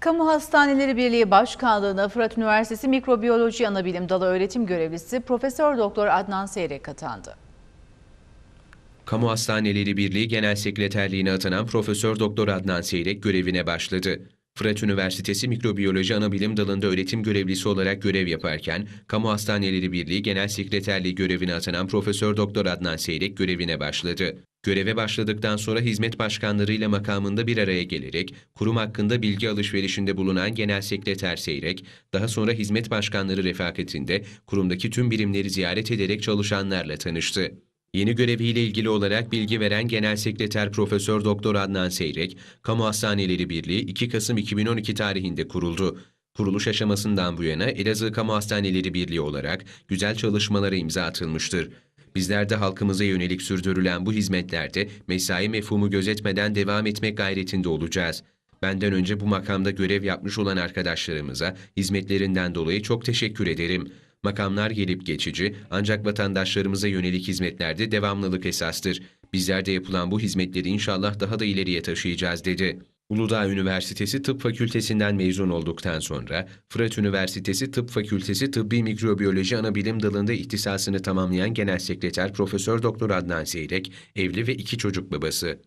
Kamu Hastaneleri Birliği Başkanlığı'na Fırat Üniversitesi Mikrobiyoloji Anabilim Dalı öğretim görevlisi Profesör Doktor Adnan Seyrek atandı. Kamu Hastaneleri Birliği Genel Sekreterliğine atanan Profesör Doktor Adnan Seyrek görevine başladı. Fırat Üniversitesi Mikrobiyoloji Anabilim Dalı'nda öğretim görevlisi olarak görev yaparken, Kamu Hastaneleri Birliği Genel Sekreterliği görevine atanan Profesör Doktor Adnan Seyrek görevine başladı. Göreve başladıktan sonra hizmet başkanlarıyla makamında bir araya gelerek kurum hakkında bilgi alışverişinde bulunan Genel Sekreter Seyrek, daha sonra hizmet başkanları refakatinde kurumdaki tüm birimleri ziyaret ederek çalışanlarla tanıştı. Yeni göreviyle ilgili olarak bilgi veren Genel Sekreter Profesör Doktor Adnan Seyrek, Kamu Hastaneleri Birliği 2 Kasım 2012 tarihinde kuruldu. Kuruluş aşamasından bu yana Elazığ Kamu Hastaneleri Birliği olarak güzel çalışmalara imza atılmıştır. Bizler de halkımıza yönelik sürdürülen bu hizmetlerde mesai mefhumu gözetmeden devam etmek gayretinde olacağız. Benden önce bu makamda görev yapmış olan arkadaşlarımıza hizmetlerinden dolayı çok teşekkür ederim. Makamlar gelip geçici ancak vatandaşlarımıza yönelik hizmetlerde devamlılık esastır. Bizler de yapılan bu hizmetleri inşallah daha da ileriye taşıyacağız dedi. Uludağ Üniversitesi Tıp Fakültesinden mezun olduktan sonra Fırat Üniversitesi Tıp Fakültesi Tıbbi Mikrobiyoloji Anabilim Dalı'nda ihtisasını tamamlayan Genel Sekreter Profesör Doktor Adnan Seyrek evli ve iki çocuk babası.